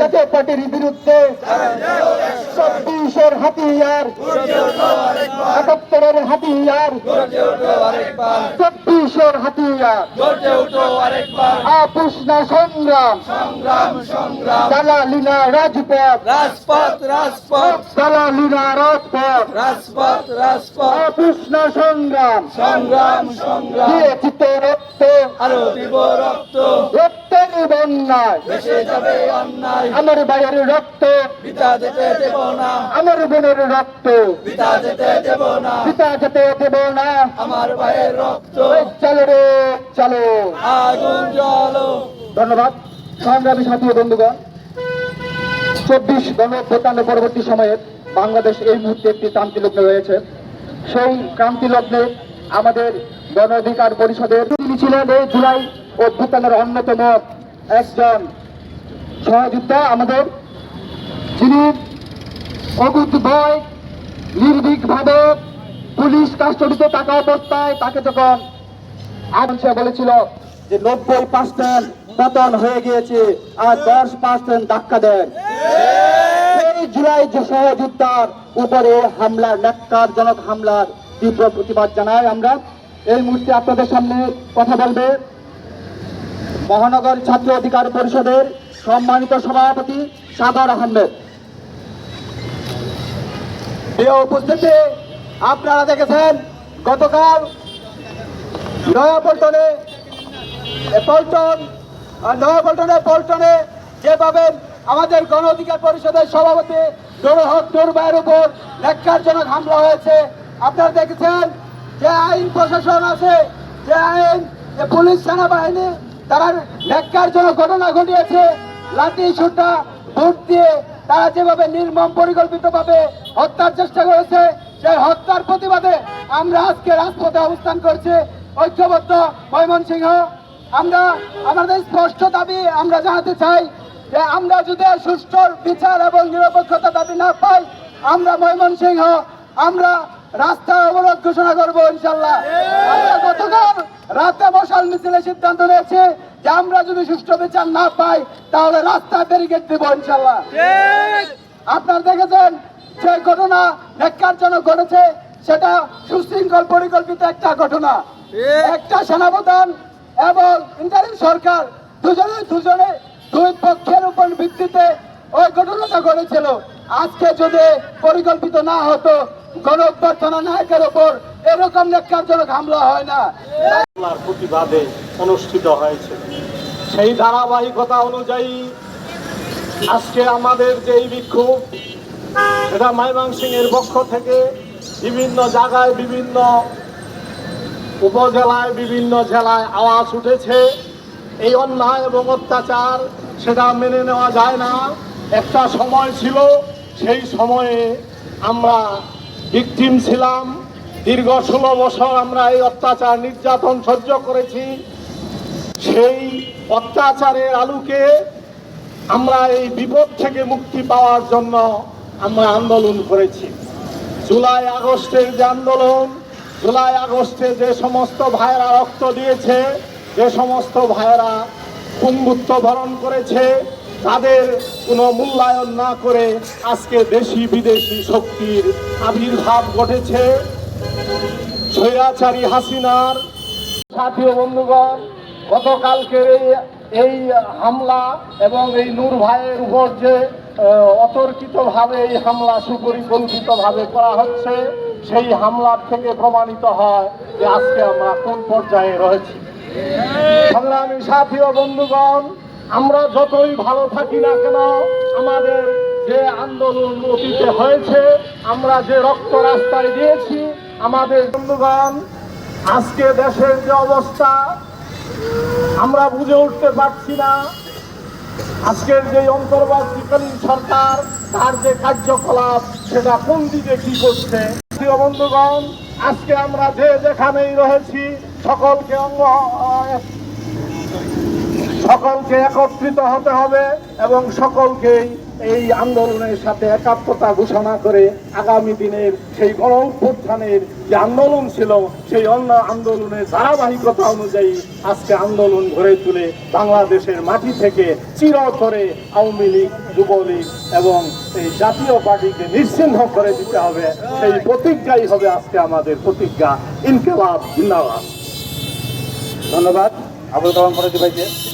জাতীয় পার্টির বিরুদ্ধে চব্বিশের হাতিয়ার। একাত্তরের হাতিয়ার। চব্বিশের হাতিয়ার। আপুষ না সংগ্রাম। দালালিনা রাজপথ। রাজপথ রাজপথ। দালালিনা রাজপথ। রাজপথ রাজপথ। আপুষ সংগ্রাম। সংগ্রাম সংগ্রাম। রক্ত। আরও দিব রক্ত। রক্তের বন্যায় অন্যায়। আমার ভাইয়ের রক্ত। পিতা যেতে দেব না। আমার বোনের রক্ত। পিতা যেতে দেব না। পিতা যেতে দেব না। আমার ভাইয়ের রক্ত। চলো রে চলো। আগুন জ্বলো। ধন্যবাদ। সংগ্রামী সাথী বন্ধুগণ চব্বিশ গণ পরবর্তী সময়ে বাংলাদেশ এই মুহূর্তে একটি ক্রান্তি লগ্নে রয়েছে সেই ক্রান্তি লগ্নে আমাদের গণ অধিকার পরিষদের তিনি ছিলেন এই জুলাই অভ্যুত্থানের অন্যতম একজন সহযোদ্ধা আমাদের যিনি অগুত ভয় নির্ভীকভাবে পুলিশ কাস্টডিতে থাকা অবস্থায় তাকে যখন আগুন সে বলেছিল যে নব্বই পার্সেন্ট পতন হয়ে গিয়েছে, আর দশ পার্সেন্ট ধাক্কা দেন। জুলাই যে সহযোদ্ধার উপরে হামলার, ন্যাক্কারজনক হামলার তীব্র প্রতিবাদ জানাই আমরা। এই মুহূর্তে আপনাদের সামনে কথা বলবে মহানগর ছাত্র অধিকার পরিষদের সম্মানিত সভাপতি সাদার আহমেদ। প্রিয় উপস্থিতি আপনারা দেখেছেন, গতকাল নয়াপল্টনে পল্টন নয়াপল্টনে পল্টনে যেভাবে আমাদের গণ অধিকার পরিষদের সভাপতি নুরুল হক নুর ভাইয়ের উপর ন্যাক্কারজনক হামলা হয়েছে, আপনারা দেখেছেন যে আইন প্রশাসন আছে, যে আইন, যে পুলিশ সেনাবাহিনী, তারা ন্যাক্কারজনক ঘটনা ঘটিয়েছে লাঠি সুটা ভোট দিয়ে তারা যেভাবে নির্মম পরিকল্পিতভাবে হত্যার চেষ্টা করেছে, সেই হত্যার প্রতিবাদে আমরা আজকে রাজপথে অবস্থান করছি। ঐক্যবদ্ধ ময়মনসিংহ। আমরা, আমাদের স্পষ্ট দাবি আমরা জানাতে চাই যে আমরা যদি সুষ্ঠু বিচার এবং নিরপেক্ষতা দাবি না পাই, আমরা ময়মনসিংহ, আমরা রাস্তা অবরোধ ঘোষণা করব ইনশাল্লাহ গতকাল রাতে মশাল মিছিলে সিদ্ধান্ত নিয়েছি যে আমরা যদি সুষ্ঠু বিচার না পাই, তাহলে রাস্তায় ব্যারিকেড দেব ইনশাল্লাহ আপনারা দেখেছেন যে ঘটনা ন্যাক্কারজনক ঘটেছে, সেটা সুশৃঙ্খল পরিকল্পিত একটা ঘটনা। একটা সেনাপ্রধান এবং ইন্টারিম সরকার দুজনে দুজনে দুই পক্ষের উপর ভিত্তিতে ওই ঘটনাটা ঘটেছিল। আজকে যদি পরিকল্পিত না হতো গণ অভ্যর্থনা নায়কের ওপর এরকম ন্যাক্কারজনক হামলা হয় না। প্রতিবাদে অনুষ্ঠিত হয়েছে। সেই ধারাবাহিকতা অনুযায়ী আজকে আমাদের যেই বিক্ষোভ, সেটা ময়মনসিংহের পক্ষ থেকে বিভিন্ন জায়গায়, বিভিন্ন উপজেলায়, বিভিন্ন জেলায় আওয়াজ উঠেছে। এই অন্যায় এবং অত্যাচার, সেটা মেনে নেওয়া যায় না। একটা সময় ছিল, সেই সময়ে আমরা ভিকটিম ছিলাম। দীর্ঘ ষোলো বছর আমরা এই অত্যাচার নির্যাতন সহ্য করেছি। সেই অত্যাচারের আলোকে আমরা এই বিপদ থেকে মুক্তি পাওয়ার জন্য আমরা আন্দোলন করেছি। জুলাই আগস্টের যে আন্দোলন, জুলাই আগস্টে যে সমস্ত ভাইয়েরা রক্ত দিয়েছে, যে সমস্ত ভাইয়েরা পঙ্গুত্ব বরণ করেছে তাদের কোনো মূল্যায়ন না করে আজকে দেশি বিদেশি শক্তির আবির্ভাব ঘটেছে। স্বৈরাচারী হাসিনার সাথী বন্ধুগণ গতকালকের এই হামলা এবং এই নূর ভাইয়ের উপর যে অতর্কিত ভাবে এই হামলা সুপরিকল্পিত ভাবে করা হচ্ছে, সেই হামলার থেকে প্রমাণিত হয় যে আজকে আমরা কোন পর্যায়ে রয়েছি। সংগ্রামী সাথী ও বন্ধুগণ আমরা যতই ভালো থাকি না কেন, আমাদের যে আন্দোলন অতীতে হয়েছে, আমরা যে রক্ত রাস্তায় দিয়েছি, আমাদের বন্ধুগণ, আজকে দেশের যে অবস্থা, আমরা বুঝে উঠতে পারছি না। আজকের যে অন্তর্বর্তীকালীন সরকার, তার যে কার্যকলাপ, সেটা কোন দিকে কি করছে? বন্ধুগণ, আজকে আমরা যে যেখানেই রয়েছি, সকলকে অঙ্গ সকলকে একত্রিত হতে হবে এবং সকলকেই এই আন্দোলনের সাথে একাত্মতা ঘোষণা করে আগামী দিনের সেই গণ অভ্যুত্থানের যে আন্দোলন ছিল, সেই অন্য আন্দোলনের ধারাবাহিকতা অনুযায়ী আজকে আন্দোলন গড়ে তুলে বাংলাদেশের মাটি থেকে চির করে আওয়ামী লীগ, যুবলীগ এবং এই জাতীয় পার্টিকে নিশ্চিহ্ন করে দিতে হবে। সেই প্রতিজ্ঞাই হবে আজকে আমাদের প্রতিজ্ঞা। ইনকেলাব, জিন্দাবাদ। ধন্যবাদ। আবুল কালাম ভাইকে।